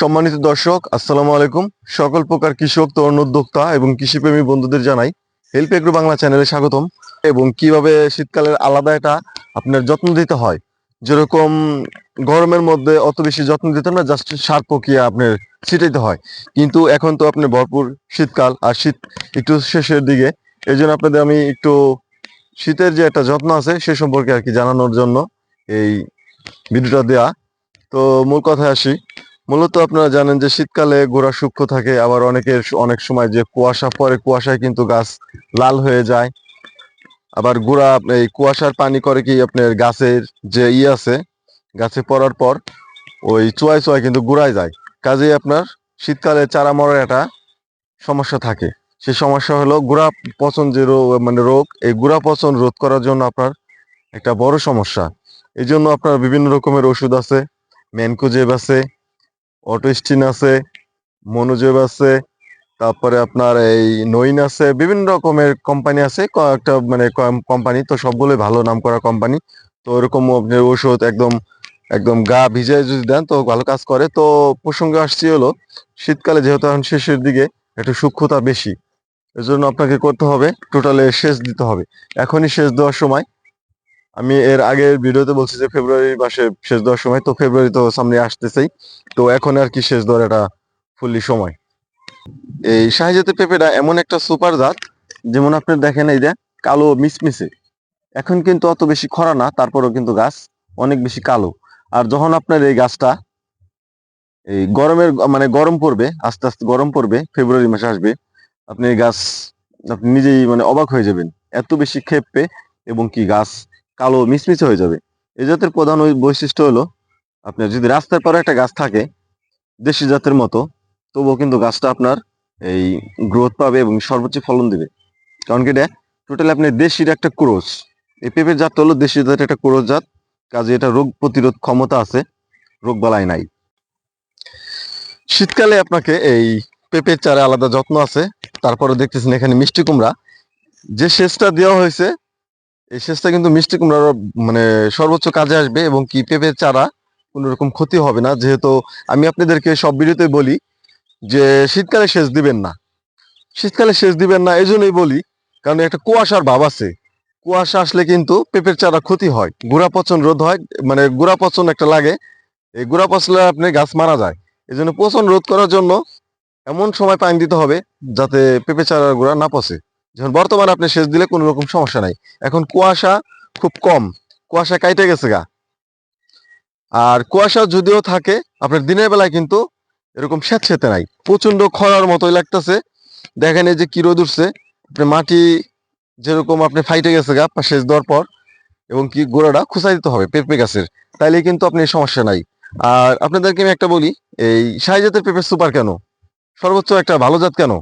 সম্মানিত দর্শক, আসসালামু আলাইকুম। সকল প্রকার কৃষক, তরুণ উদ্যোক্তা এবং কৃষিপ্রেমী বন্ধুদের জানাই হেল্প এগ্রো বাংলা চ্যানেলে স্বাগতম। এবং কীভাবে শীতকালের আলাদা এটা আপনার যত্ন দিতে হয়? যেরকম গরমের মধ্যে অত বেশি যত্ন দিতে না জাস্ট সার প্রক্রিয়া আপনার ছিটাইতে হয়। কিন্তু এখন তো আপনার ভরপুর শীতকাল আর শীত একটু শেষের দিকে। এই জন্য আপনাদের আমি একটু শীতের যে একটা যত্ন আছে, সে সম্পর্কে আর কি জানানোর জন্য এই ভিডিওটা দেয়া। তো মূল কথায় আসি। মূলত আপনারা জানেন যে শীতকালে গোড়া সূক্ষ্ম থাকে, আবার অনেকের অনেক সময় যে কুয়াশা পরে কুয়াশায় কিন্তু গাছ লাল হয়ে যায়। আবার গোড়া, এই কুয়াশার পানি করে কি আপনার গাছের যে ই আছে, গাছে পড়ার পর ওই চুয়ায় চুয়ায় কিন্তু গুড়ায় যায়। কাজেই আপনার শীতকালে চারা মরার একটা সমস্যা থাকে। সেই সমস্যা হলো গুড়া পচন যে মানে রোগ, এই গুড়া পচন রোধ করার জন্য আপনার একটা বড় সমস্যা। এই জন্য আপনার বিভিন্ন রকমের ওষুধ আছে ম্যানকোজেব আছে অটোস্টিন আছে, মনোজেব আছে, তারপরে আপনার এই নইন আছে, বিভিন্ন রকমের কোম্পানি আছে, কয়েকটা মানে কোম্পানি তো সবগুলোই ভালো নাম করা কোম্পানি তো এরকম আপনার ওষুধ একদম একদম গা ভিজায় যদি দেন, তো ভালো কাজ করে। তো প্রসঙ্গে আসছি হলো, শীতকালে যেহেতু এখন শেষের দিকে, একটু সূক্ষ্মতা বেশি। এজন্য আপনাকে করতে হবে, টোটালে সেচ দিতে হবে। এখনই সেচ দেওয়ার সময় আমি এর আগের ভিডিওতে বলছি যে ফেব্রুয়ারি মাসে শেষ দেওয়ার সময়, তো ফেব্রুয়ারি তো সামনে আসতেছেই। তো এখন আর কি শেষ দেওয়ার একটা ফুললি সময়। এই শাহিজাতের পেঁপেটা এমন একটা সুপার জাত, যেমন আপনি দেখেন এই যে কালো মিসমিসে। এখন কিন্তু অত বেশি খরা না, তারপরেও কিন্তু গাছ অনেক বেশি কালো। আর যখন আপনার এই গাছটা এই গরমের মানে গরম পড়বে, আস্তে আস্তে গরম পড়বে, ফেব্রুয়ারি মাসে আসবে, আপনি এই গাছ, আপনি নিজেই মানে অবাক হয়ে যাবেন। এত বেশি খেপবে এবং কি গাছ কালো মিচমিচে হয়ে যাবে। এই জাতের প্রধান ওই বৈশিষ্ট্য হলো, আপনার যদি রাস্তার পরে একটা গাছ থাকে, দেশি জাতের মতো, তবুও কিন্তু গাছটা আপনার এই গ্রোথ পাবে এবং সর্বোচ্চ ফলন দিবে। কারণ কি এটা টোটালি আপনার দেশির একটা ক্রোজ এই পেঁপের জাতটা হলো দেশি জাতের একটা ক্রোজ জাত, কাজে এটা রোগ প্রতিরোধ ক্ষমতা আছে, রোগ বালাই নাই। শীতকালে আপনাকে এই পেঁপের চারে আলাদা যত্ন আছে, তারপরে দেখতেছেন এখানে মিষ্টি কুমড়া। যে সেচটা দেওয়া হয়েছে এই সেচটা কিন্তু মিষ্টি কুমড়ার মানে সর্বোচ্চ কাজে আসবে এবং কি পেঁপের চারা কোনো রকম ক্ষতি হবে না। যেহেতু আমি আপনাদেরকে সব ভিডিওতে বলি যে শীতকালে সেচ দিবেন না। শীতকালে সেচ দিবেন না এই জন্যই বলি, কারণ একটা কুয়াশার ভাব আছে। কুয়াশা আসলে কিন্তু পেঁপের চারা ক্ষতি হয়। গুড়া পচন রোধ হয় মানে গুড়া পচন একটা লাগে। এই গুড়া পচলে আপনি গাছ মারা যায়। এই জন্য পচন রোধ করার জন্য এমন সময় পানি দিতে হবে যাতে পেঁপে চারার গুঁড়া না পচে। যখন বর্তমানে আপনি সেচ দিলে কোনো রকম সমস্যা নাই। এখন কুয়াশা খুব কম। কুয়াশা কাইটে গেছে গা। আর কুয়াশা যদিও থাকে, আপনার দিনের বেলায় কিন্তু এরকম স্যাঁতস্যাঁতে নাই। প্রচণ্ড খরার মতোই লাগতেছে। দেখেন এই যে কি রোদ উঠছে। আপনি মাটি যেরকম আপনি ফাইটে গেছে গা সেচ দেওয়ার পর, এবং কি গোড়াটা খুঁচাই দিতে হবে পেঁপে গাছের। তাইলে কিন্তু আপনি সমস্যা নাই। আর আপনাদেরকে আমি একটা বলি, এই সাই জাতের পেঁপে সুপার কেন? সর্বোচ্চ একটা ভালো জাত কেন?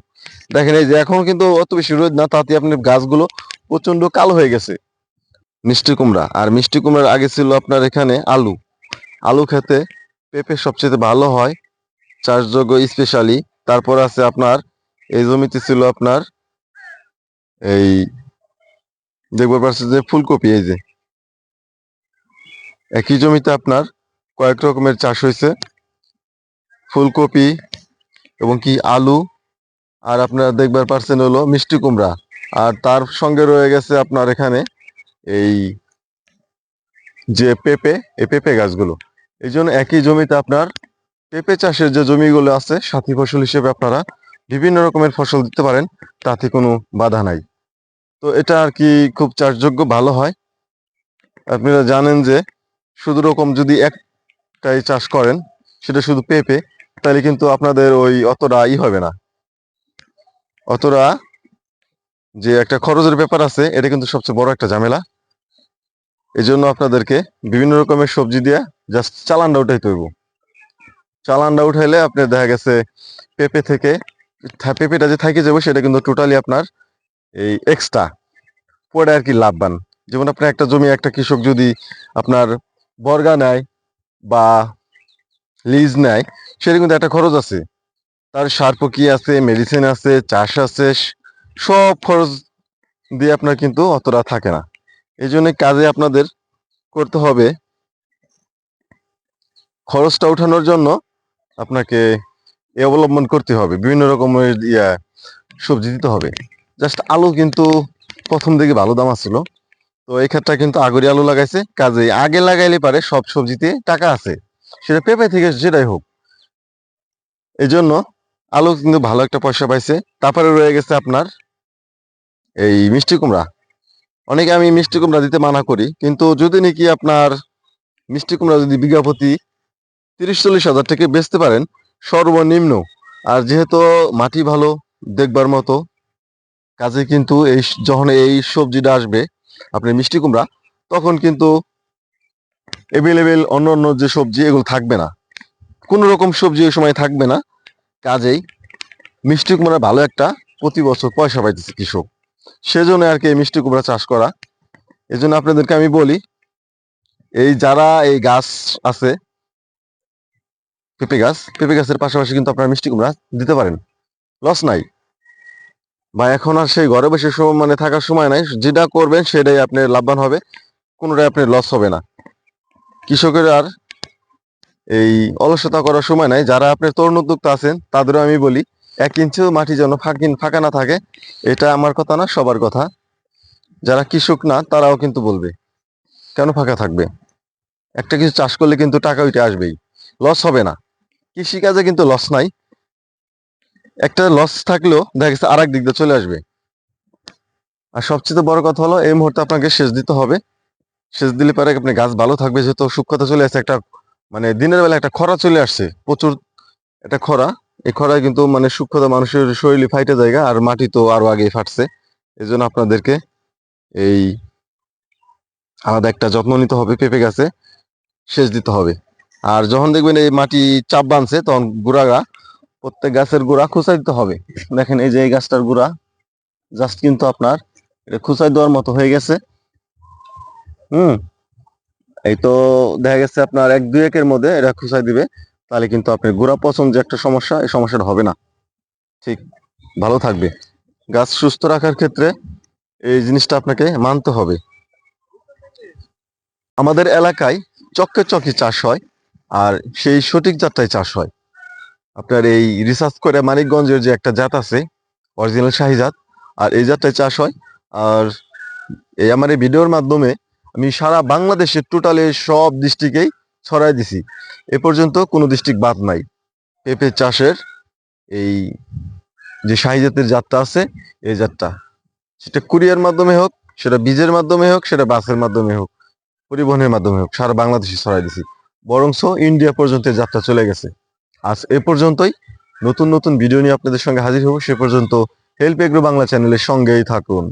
দেখেন এই যে এখন কিন্তু অত বেশি রোদ না, তাতে আপনি গাছগুলো প্রচণ্ড কালো হয়ে গেছে। মিষ্টি কুমড়া। আর মিষ্টি কুমড়ার আগে ছিল আপনার এখানে আলু। আলু খেতে পেঁপে সবচেয়ে ভালো হয়, চাষযোগ্য স্পেশালি তারপর আছে আপনার, এই জমিতে ছিল আপনার, এই দেখতে পাচ্ছি যে ফুলকপি, এই যে। একই জমিতে আপনার কয়েক রকমের চাষ হয়েছে। ফুলকপি এবং কি আলু আর আপনারা দেখবার পারছেন হলো মিষ্টি কুমড়া। আর তার সঙ্গে রয়ে গেছে আপনার এখানে এই যে পেঁপে, এই পেঁপে গাছগুলো। এই জন্য একই জমিতে আপনার পেঁপে চাষের যে জমিগুলো আছে, সাথী ফসল হিসেবে আপনারা বিভিন্ন রকমের ফসল দিতে পারেন, তাতে কোনো বাধা নাই। তো এটা আর কি খুব চাষযোগ্য, ভালো হয়। আপনারা জানেন যে শুধু রকম যদি একটাই চাষ করেন, সেটা শুধু পেঁপে, তাহলে কিন্তু আপনাদের ওই অতটা ই হবে না। অতটা যে একটা খরচের ব্যাপার আছে, এটা কিন্তু সবচেয়ে বড় একটা ঝামেলা। এই জন্য আপনাদেরকে বিভিন্ন রকমের সবজি দিয়ে জাস্ট চালানটা উঠাইতে হইব। চালানটা উঠাইলে আপনি দেখা গেছে, পেঁপে থেকে পেঁপেটা যে থাকে যাবে সেটা কিন্তু টোটালি আপনার এই এক্সট্রা পরে আর কি লাভবান। যেমন আপনার একটা জমি, একটা কৃষক যদি আপনার বর্গা নেয় বা লিজ নেয়, সেটা কিন্তু একটা খরচ আছে। তার সার আছে মেডিসিন আছে, চাষ আছে, সব খরচ দিয়ে আপনার কিন্তু অতটা থাকে না। এই জন্য কাজে আপনাদের করতে হবে খরচটা উঠানোর জন্য আপনাকে এ অবলম্বন করতে হবে। বিভিন্ন রকমের ইয়া সবজি দিতে হবে। জাস্ট আলু কিন্তু প্রথম দিকে ভালো দাম আসছিল তো এই ক্ষেত্রে কিন্তু আগরি আলু লাগাইছে। কাজে আগে লাগাইলে পারে সব সবজিতে টাকা আছে। সেটা পেঁপে থেকে যেটাই হোক। এই জন্য আলু কিন্তু ভালো একটা পয়সা পাইছে। তারপরে রয়ে গেছে আপনার এই মিষ্টি কুমড়া। অনেকে আমি মিষ্টি কুমড়া দিতে মানা করি, কিন্তু যদি নাকি আপনার মিষ্টি কুমড়া যদি বিঘা প্রতি তিরিশ চল্লিশ হাজার থেকে বেচতে পারেন, সর্বনিম্ন। আর যেহেতু মাটি ভালো দেখবার মতো, কাজে কিন্তু এই যখন এই সবজিটা আসবে, আপনি মিষ্টি কুমড়া, তখন কিন্তু এভেলেবেল অন্য অন্য যে সবজি, এগুলো থাকবে না। কোনো রকম সবজি ওই সময় থাকবে না। কাজেই মিষ্টি কুমড়া ভালো একটা প্রতি বছর পয়সা পাইতেছে কৃষক। সেজন্য আর কি মিষ্টি কুমড়া চাষ করা। এই জন্য আপনাদেরকে আমি বলি, এই যারা এই গাছ আছে, পেঁপে গাছ, পেঁপে গাছের পাশাপাশি কিন্তু আপনারা মিষ্টি কুমড়া দিতে পারেন। লস নাই। বা এখন আর সেই ঘরে বসে মানে থাকার সময় নাই, যেটা করবেন সেটাই আপনি লাভবান হবে, কোনোটাই আপনি লস হবে না। কৃষকের আর এই অলসতা করার সময় নাই। যারা আপনার তরুণ উদ্যোক্তা আছেন, তাদেরও আমি বলি, এক ইঞ্চিও মাটি যেন ফাঁকিন ফাঁকা না থাকে, এটা আমার কথা না, সবার কথা। যারা কৃষক না, তারাও কিন্তু বলবে, কেন ফাঁকা থাকবে? একটা কিছু চাষ করলে কিন্তু টাকা ওইটা আসবেই লস হবে না। কৃষিকাজে কিন্তু লস নাই। একটা লস থাকলেও দেখা গেছে আর এক দিক দিয়ে চলে আসবে। আর সবচেয়ে বড় কথা হলো, এই মুহূর্তে আপনাকে সেচ দিতে হবে। সেচ দিলে পরে আপনি গাছ ভালো থাকবে, যেহেতু সূক্ষ্মতা চলে আসছে একটা মানে দিনের বেলা একটা খরা চলে আসছে, প্রচুর একটা খরা। এই খরায় কিন্তু মানে সূক্ষ্মতা মানুষের শরীরে ফাইটে জায়গা আর মাটি তো আরও আগে ফাটছে। এই জন্য আপনাদেরকে এই আলাদা একটা যত্ন নিতে হবে, পেঁপে গাছে সেচ দিতে হবে। আর যখন দেখবেন এই মাটি চাপ বানছে, তখন গুড়াগা প্রত্যেক গাছের গোড়া খুঁচাই দিতে হবে। দেখেন এই যে এই গাছটার গোড়া জাস্ট কিন্তু আপনার এটা খুঁচাই দেওয়ার মতো হয়ে গেছে। হুম। এই তো দেখা গেছে আপনার এক দুই একের মধ্যে এটা খুঁচাই দিবে। তাহলে কিন্তু আপনার গোড়া পছন্দ যে একটা সমস্যা, এই সমস্যাটা হবে না। ঠিক, ভালো থাকবে। গাছ সুস্থ রাখার ক্ষেত্রে এই জিনিসটা আপনাকে মানতে হবে। আমাদের এলাকায় চক্কে চকি চাষ হয়, আর সেই সঠিক জাতটাই চাষ হয়। আপনার এই রিসার্চ করে মানিকগঞ্জের যে একটা জাত আছে, অরিজিনাল শাহি জাত, আর এই জাতটাই চাষ হয়। আর এই আমার এই ভিডিওর মাধ্যমে আমি সারা বাংলাদেশের টোটালে সব ডিস্ট্রিক্টেই ছড়াই দিছি। এ পর্যন্ত কোনো ডিস্ট্রিক্ট বাদ নাই। পেঁপে চাষের এই যে শাহি জাতের জাতটা আছে, এই জাতটা, সেটা কুরিয়ার মাধ্যমে হোক, সেটা বীজের মাধ্যমে হোক, সেটা বাসের মাধ্যমে হোক, পরিবহনের মাধ্যমে হোক, সারা বাংলাদেশে ছড়াই দিছি। বরংস ইন্ডিয়া পর্যন্ত যাত্রা চলে গেছে। আজ এ পর্যন্তই। নতুন নতুন ভিডিও নিয়ে আপনাদের সঙ্গে হাজির হব। সে পর্যন্ত হেল্প এগ্রো বাংলা চ্যানেলের সঙ্গেই থাকুন।